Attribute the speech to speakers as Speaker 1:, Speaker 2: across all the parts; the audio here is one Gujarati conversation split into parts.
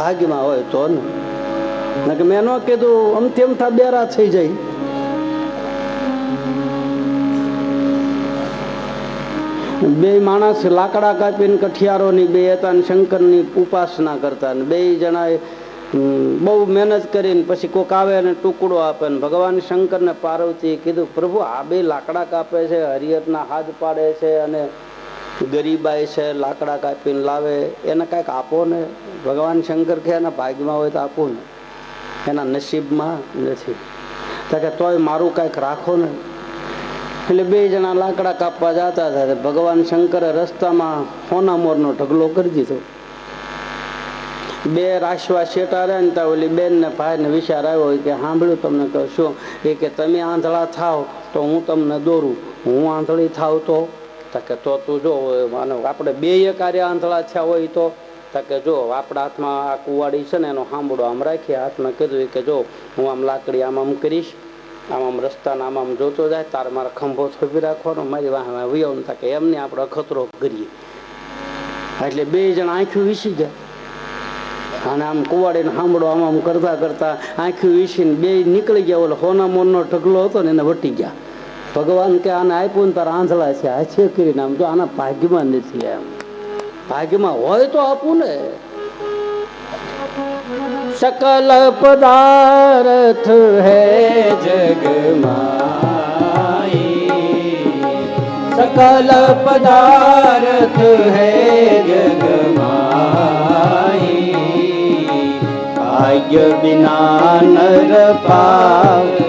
Speaker 1: ભાગ્યમાં હોય તો ને. મેં ન કીધું, આમ તેમ થા બેરા થઈ જાય. બે માણસ લાકડા કાપીને કઠિયારોની, બે હતા ને શંકરની ઉપાસના કરતા ને બે જણાએ બહુ મહેનત કરીને પછી કોક આવે અને ટુકડો આપે ને ભગવાન શંકરને પાર્વતીએ કીધું, પ્રભુ, આ બે લાકડા કાપે છે, હરિહરના હાથ પાડે છે અને ગરીબાઈ છે, લાકડા કાપીને લાવે, એને કાંઈક આપો ને? ભગવાન શંકર કે એના ભાગ્યમાં હોય તો આપો ને. એના નસીબમાં નથી. તો તોય મારું કાંઈક રાખો ને? એટલે બે જણા લાકડા કાપવા જતા હતા ભગવાન શંકરે રસ્તામાં હોના મોરનો ઢગલો કરી દીધો. બે રાશવા શેટા રહ્યા ને ત્યાં ઓલી બેન ને ભાઈ વિચાર આવ્યો કે સાંભળ્યું તમને કહું શું એ કે તમે આંધળા થાવ તો હું તમને દોરું. હું આંધળી થાવ તો? તો કે તો તું જો માનો આપણે બે કાર્ય આંધળા થયા હોય તો તકે જો, આપણા હાથમાં આ કુવાડી છે ને, એનો સાંભળો આમ રાખીએ હાથમાં કીધું કે જો, હું આમ લાકડી આમ આમ કરીશ, આમ આમ રસ્તાના આમ આમ જોતો જાય, તાર મારા ખંભો થોભી રાખવાનો, મારી વાહ વાહ ને થાય કે એમને આપણે અખતરો કરીએ. એટલે બે જણ આંખ્યું વીસી ગયા. અને આમ કુવાડીને સાંભળો આમ આમ કરતા કરતા આંખ્યું વીસીને બે નીકળી ગયા, ઓલો હોના મોનનો ઢગલો હતો ને, એને વટી ગયા. ભગવાન કે આને આપ્યું ને તારા આંધળા છે આ છે કરીને આમ જો આના ભાગ્યમાં નથી એમ ભાગ્યમાં હોય તો આપું ને सकल पदार्थ है जग माई सकल पदार्थ है जग माई भाग्य बिना नर पाव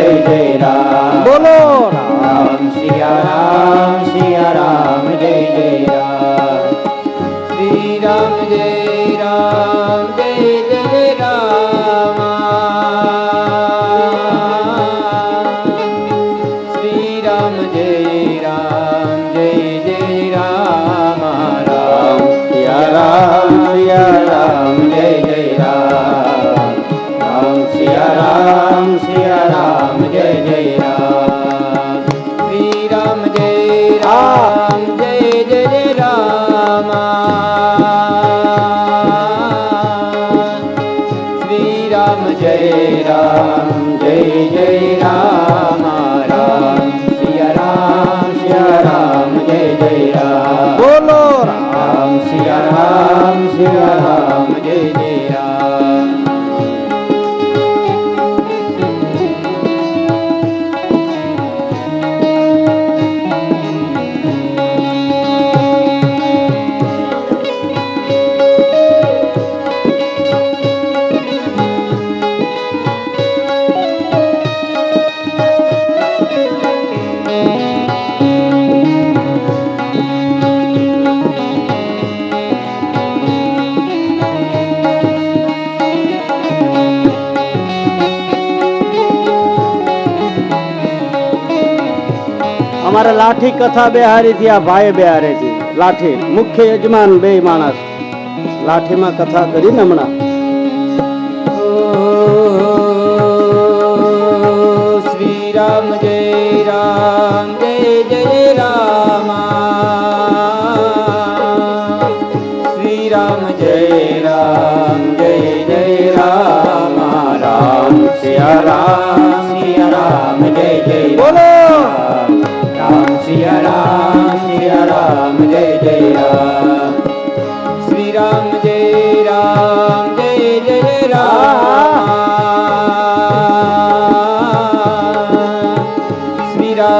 Speaker 2: Hey. લાઠી કથા બેહારી થી, આ ભાઈ બેહારે છે. લાઠી. મુખ્ય યજમાન બે માણસ. લાઠીમાં કથા કરી ને હમણાં. શ્રી રામ જય.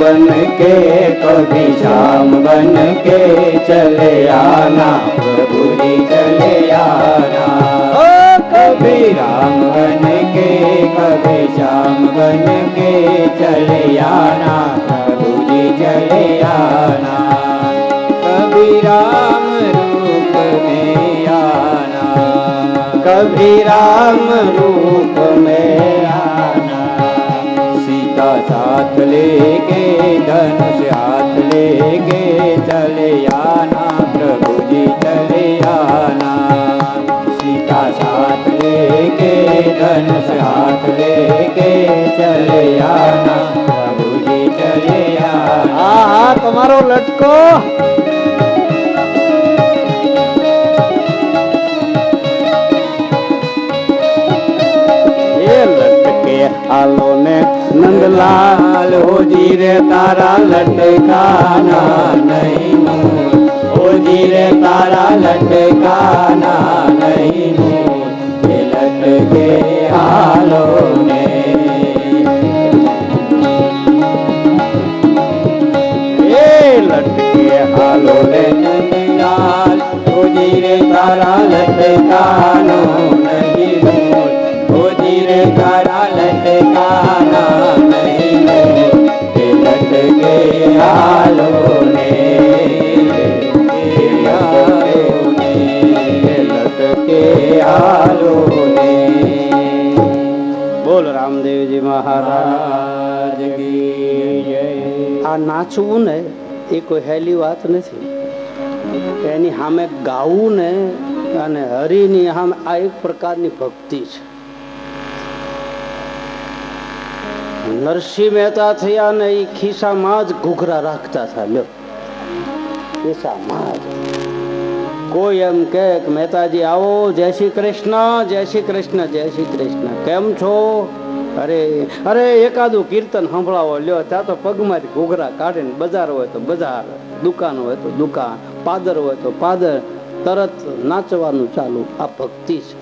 Speaker 2: बन के कभी श्याम बन के चले आना प्रभु जी चले आना ओ कभी राम बन के कभी श्याम बन के चले आना प्रभु जी चले आना कभी राम रूप में आना कभी राम रूप में आना। सीता साथ लेके, धनुष हाथ लेके चले आना। प्रभु जी चले आना। सीता साथ लेके, धनुष हाथ लेके चले आना। प्रभु जी चले आना।
Speaker 1: तुम्हारो હા આલો ને નંદલાલ
Speaker 2: હોજી રે તારા લટકાના નહીં. હોજી રે તારા લટકાના નહીં.
Speaker 1: આ નાચવું ને એ કોઈ હેલી વાત નથી એની સામે ગાવું ને અને હરિની સામે આ એક પ્રકારની ભક્તિ છે નરસિંહ મહેતા થયા ને એ ખિસ્સામાં જ ઘૂઘરા રાખતા હતા લ્યો ખિસ્સામાં જ કોઈ એમ કે કે મહેતાજી આવો જય શ્રી કૃષ્ણ જય શ્રી કૃષ્ણ જય શ્રી કૃષ્ણ કેમ છો અરે અરે, એકાદું કીર્તન સંભળાવો. લ્યો, ત્યાં તો પગમાંથી ઘૂઘરા કાઢીને બજાર હોય તો બજાર, દુકાન હોય તો દુકાન, પાદર હોય તો પાદર, તરત નાચવાનું ચાલુ. આ ભક્તિ છે.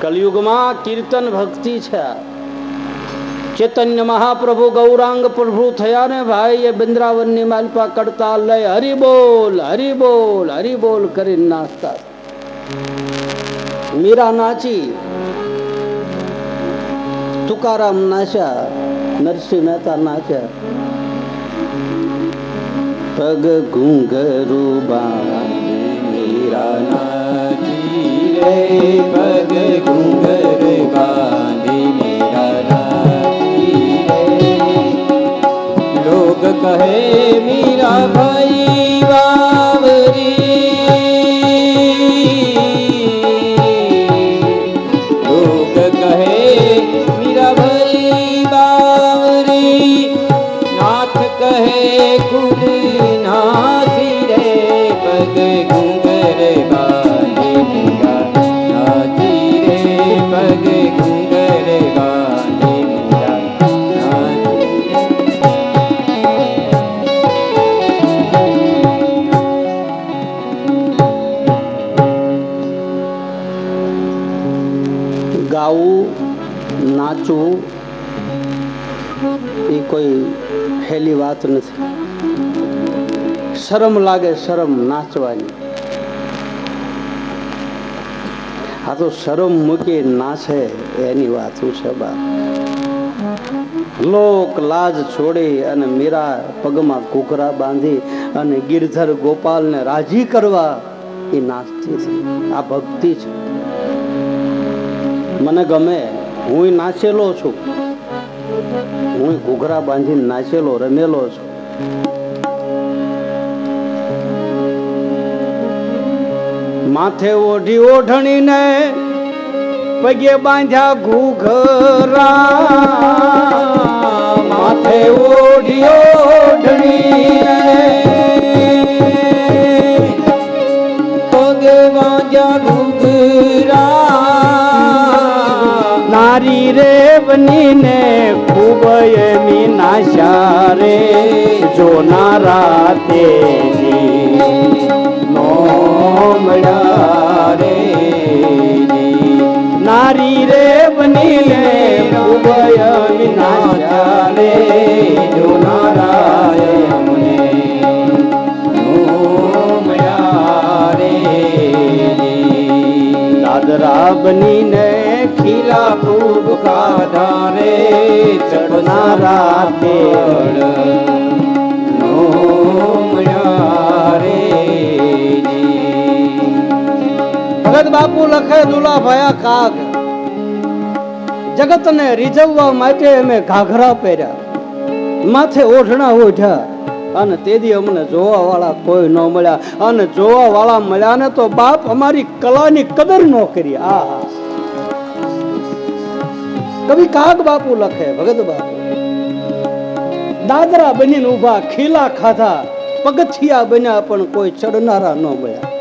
Speaker 1: કલયુગમાં કીર્તન ભક્તિ છે. ચેતન્ય મહાપ્રભુ ગૌરાંગ પ્રભુ થયા ને ભાઈ, એ બિંદ્રાવનની માલપા કડતા લઈ હરિબોલ બોલ હરિબોલ હરી બોલ કરીને નાચતા. મીરા નાચી. તુકારામ નાચ્યા નરસિંહ મહેતા નાચ્યા પગ ઘૂંઘરું બાંધી
Speaker 2: મીરા નાચી રે પગ ઘુંઘર બાંધી મીરા નાચી રે લોગ કહે મીરા
Speaker 1: ગાવું, નાચવું, એ કોઈ હેલી વાત નથી. શરમ લાગે, શરમ નાચવાની. આ તો શરમ મૂકી નાચે એની વાત છે બા લોક લાજ છોડી અને મીરા પગમાં કુકરા બાંધી અને ગિરધર ગોપાલને રાજી કરવા એ નાચતી છે. આ ભક્તિ છે. મને ગમે, હું નાચેલો છું. હું ઘૂઘરા બાંધીને નાચેલો, રમેલો છું. માથે ઓઢી ઓઢણીને પગે બાંધ્યા ઘૂઘરા.
Speaker 2: માથે ઓઢી ઓઢણીને પગે બાંધ્યા ઘૂઘરા.
Speaker 1: નારી રે બનીને ખૂબ એની નાશા રે. જોનારા તેજી
Speaker 2: નો મળ્યા રે
Speaker 1: નારી રે બનીને ખૂબ એમી નાશા રે.
Speaker 2: જોનારાય અમને નો મળ્યા રે
Speaker 1: દાદરા બનીને ખીલા ખૂબ ચડનારા ભગત બાપુ લખે દુલા ભયા કાગ. જગતને રીઝવવા માટે અમે ઘાઘરા પહેર્યા. માથે ઓઢણા ઓઢ્યા. અને તેથી અમને જોવા વાળા કોઈ ન મળ્યા. અને જોવા વાળા મળ્યા ને તો બાપ અમારી કલાની કદર ન કરી. આ કવિ કાગ બાપુ લખે, ભગત બાપુ. દાદરા બનીને ઊભા ખીલા ખાધા, પગથિયા બન્યા પણ કોઈ ચડનારા ન બન્યા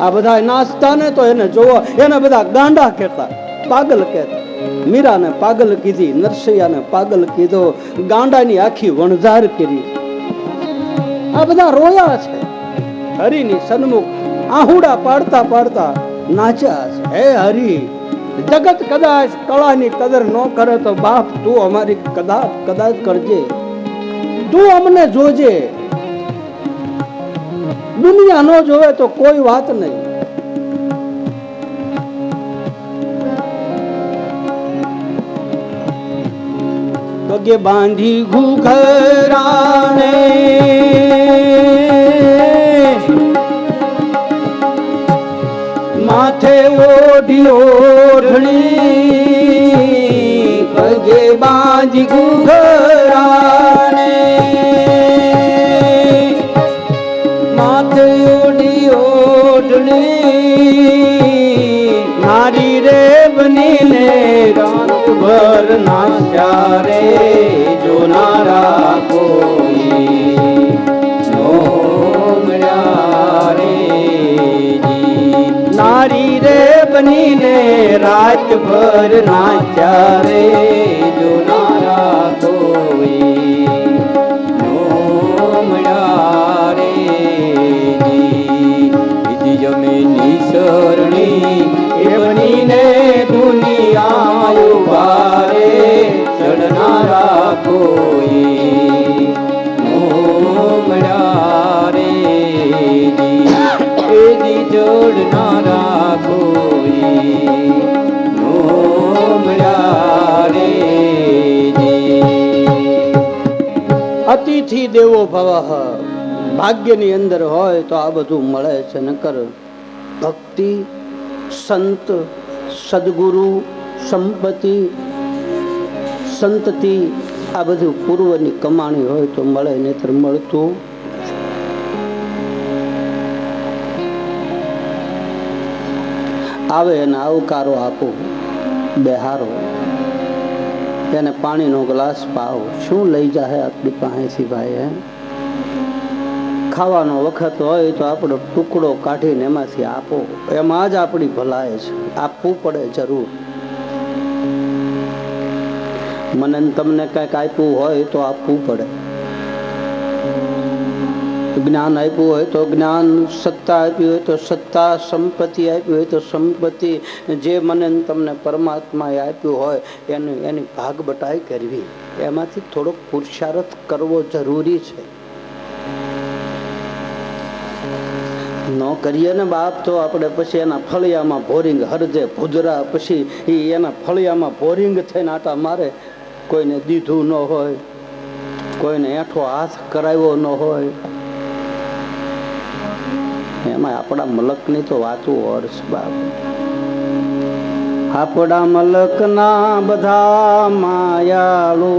Speaker 1: આ બધા નાચતા ને તો એને જોવો, એને બધા ગાંડા કહેતા, પાગલ કહેતા. મીરાને પાગલ કીધી, નરસૈયાને પાગલ કીધો, ગાંડાની આખી વણઝાર કરી. આ બધા રોયા છે. હરિની સન્મુખ આહુડા પાડતા પાડતા નાચ્યા છે. હે હરિ જગત કદાચ કળાની કદર ન કરે તો બાપ તું અમારી કદાચ કદાચ કરજે. તું અમને જોજે. દુનિયા ન જોવે તો કોઈ વાત નહીં. પગે બાંધી ઘૂઘરાને ઓઢી ઓઢણી પગે બાજી ઘૂઘરાને. માથે ઓઢી ઓઢણી નારી રે બનીને રાત ભર નાચ્યા રે જોનારા બનીને રાત ભર નાચ્યા રે
Speaker 2: જોનારા કોઈ. નો મળ્યા રે બીજી જમીની શરણી એ બનીને દુનિયા ઊભા
Speaker 1: અતિથિ દેવો ભવ. ભાગ્યની અંદર હોય તો આ બધું મળે છે. નકર ભક્તિ, સંત, સદગુરુ, સંપત્તિ, સંતતિ, આ બધું પૂર્વની કમાણી હોય તો મળે, નહીતર મળતું આવે અને આવકારો આપો. બેહારો. એને પાણીનો ગ્લાસ પાવ. શું લઈ જાહે આપણી પાસેથી ભાઈ, હે? ખાવાનો વખત હોય તો આપણો ટુકડો કાઢીને એમાંથી આપો. એમાં જ આપણી ભલાય છે. આપવું પડે જરૂર. મને તમને કંઈક આપ્યું હોય તો આપવું પડે. જ્ઞાન આપ્યું હોય તો જ્ઞાન સત્તા આપી હોય તો સત્તા, સંપત્તિ આપી હોય તો સંપત્તિ. જે મને તમને પરમાત્માએ આપ્યું હોય એની એની ભાગ બટાઈ કરવી. એમાંથી થોડોક પુરુષાર્થ કરવો જરૂરી છે. ન કરીએ ને બાપ તો આપણે પછી એના ફળિયામાં ભોરિંગ હરજે ભુજરા પછી એ એના ફળિયામાં ભોરિંગ થઈને આટા મારે. કોઈને દીધું ન હોય, કોઈને એઠો હાથ કરાવ્યો ન હોય. એમાં આપણા મલકની તો વાતું અર્થ બાપ. આપણા મલકના બધા માયાળુ.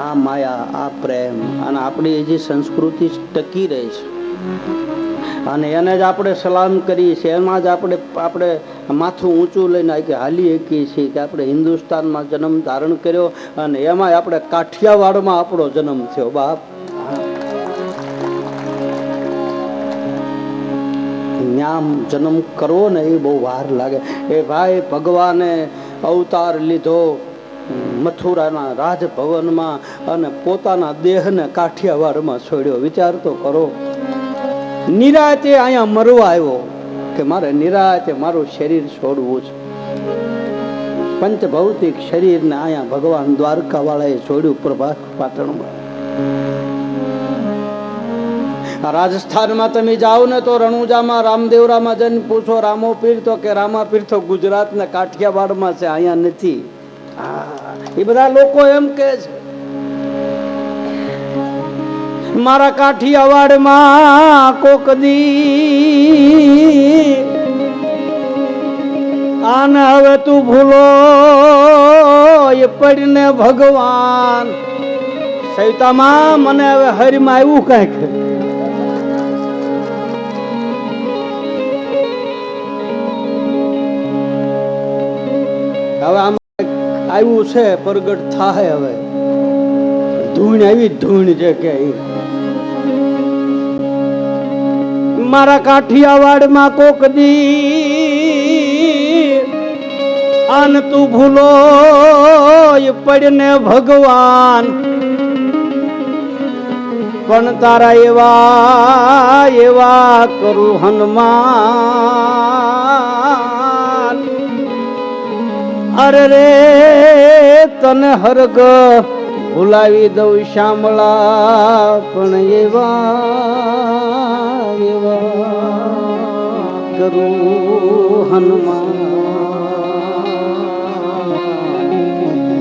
Speaker 1: આ માયા, આ પ્રેમ અને આપણી જે સંસ્કૃતિ ટકી રહી છે. અને એને જ આપણે સલામ કરીએ છીએ. એમાં જ આપણે આપણે માથું ઊંચું લઈને કે હાલી શકીએ છીએ કે આપણે હિન્દુસ્તાનમાં જન્મ ધારણ કર્યો અને એમાં આપણે કાઠિયાવાડમાં આપણો જન્મ થયો બાપ. ન્યામ જન્મ કરવો ને એ બહુ વાર લાગે. એ ભાઈ ભગવાને અવતાર લીધો મથુરાના રાજભવનમાં અને પોતાના દેહને કાઠિયાવાડમાં છોડ્યો. વિચાર તો કરો. નિરાતે અહીંયા મરવા આવ્યો કે મારે નિરાતે મારું શરીર છોડવું છે. પંચભૌતિક શરીરને અહીંયા ભગવાન દ્વારકાવાળાએ છોડ્યું પ્રભાસ પાટણમાં. રાજસ્થાનમાં તમે જાઓ ને તો રણુજામાં રામદેવરામાં જઈને પૂછો, રામો પીર તો કે રામા ગુજરાત ગુજરાતના કાઠિયાવાડમાં છે, અહીંયા નથી. એ બધા લોકો એમ કે છે, મારા કાઠિયાવાડમાં કોક દી આને હવે તું ભૂલો, એ પડીને ભગવાન. સૈતામાં મને હવે હરિમાં આવ્યું કંઈક. હવે આમ આવ્યું છે, પ્રગટ થાય હવે. ધૂણ આવી ધૂણ છે કે. મારા કાઠિયાવાડમાં કોક દી આન તું ભૂલો પડને ભગવાન. પણ તારા એવા એવા કરું હનુમાન. અરે રે, તને હરગ ભૂલાવી દઉં શામળા, પણ એવા એવા કરું હનુમાન.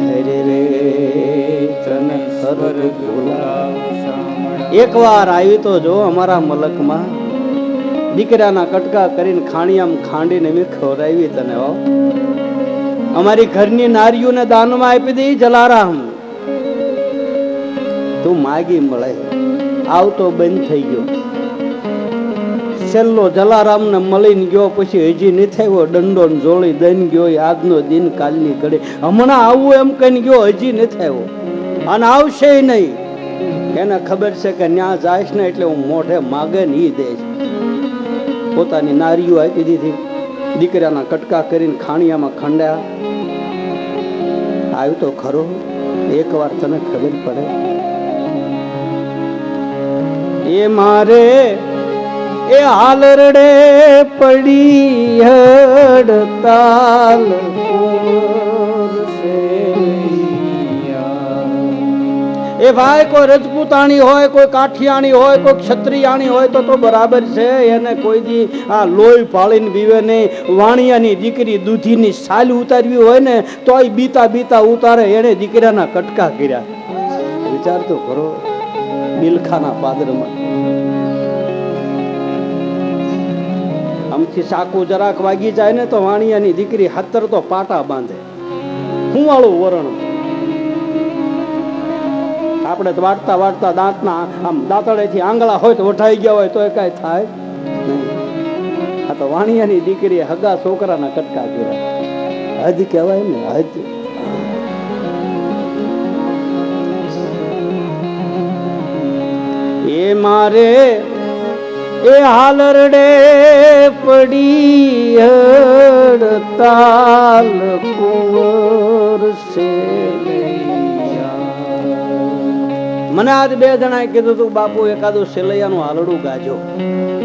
Speaker 1: હરે રે, તને એકવાર એક વાર આવી તો જો અમારા મલકમાં, દીકરાના કટકા કરીને ખાણીયામ ખાંડીને મેં ખવડાવી તને હો. અમારી ઘરની નારીઓને દાનમાં આપી દે જલારામ. તું માગી મળે. આવતો બંધ થઈ ગયો. છેલ્લો જલારામ ને મળીને ગયો, પછી હજી નહીં થયો. દંડો જોડી દઈને ગયો આજનો દિન કાલની ઘડી. હમણાં આવું એમ કહીને ગયો, હજી નહીં થયો. અને આવશે નહીં. એને ખબર છે કે ન્યા જાય ને એટલે હું મોઢે માગે ને ઈ દે પોતાની નારીઓ આપી દીધી. દીકરાના કટકા કરીને ખાણિયામાં ખંડ્યા. આવ્યું તો ખરો, એક વાર તને ખબર પડે. એ મારે એ હાલરડે પડી હડતાલ. એ ભાઈ કોઈ રજપૂતાણી હોય, કોઈ કાઠિયાણી હોય, કોઈ ક્ષત્રિયાણી હોય તો તો બરાબર છે. એને કોઈ દી આ લોહી પાળીને બીવે નહીં. વાણિયાની દીકરી દૂધીની સાલ ઉતારવી હોય ને તો એ બીતા બીતા ઉતારે. એને દીકરાના કટકા કર્યા. વિચાર તો કરો બિલખાના પાદરમાં. આમથી સાકુ જરાક વાગી જાય ને તો વાણિયાની દીકરી હતર તો પાટા બાંધે. હું વાળું વરણ આપણે તો વાટતા વાટતા દાંતના આમ દાંતળેથી આંગળા હોય તો વઠાઈ ગયા હોય તો એ કાંઈ થાય નહીં. આ તો વાણિયાની દીકરીએ હગા છોકરાના કટકા કર્યા. હજ કહેવાય ને હજ એ મારે એ હાલરડે પડી હડતાલ કુંવર સે મને આજ બે જણાએ કીધું તું બાપુ એકાદું સેલૈયાનું હાલડું ગાજો.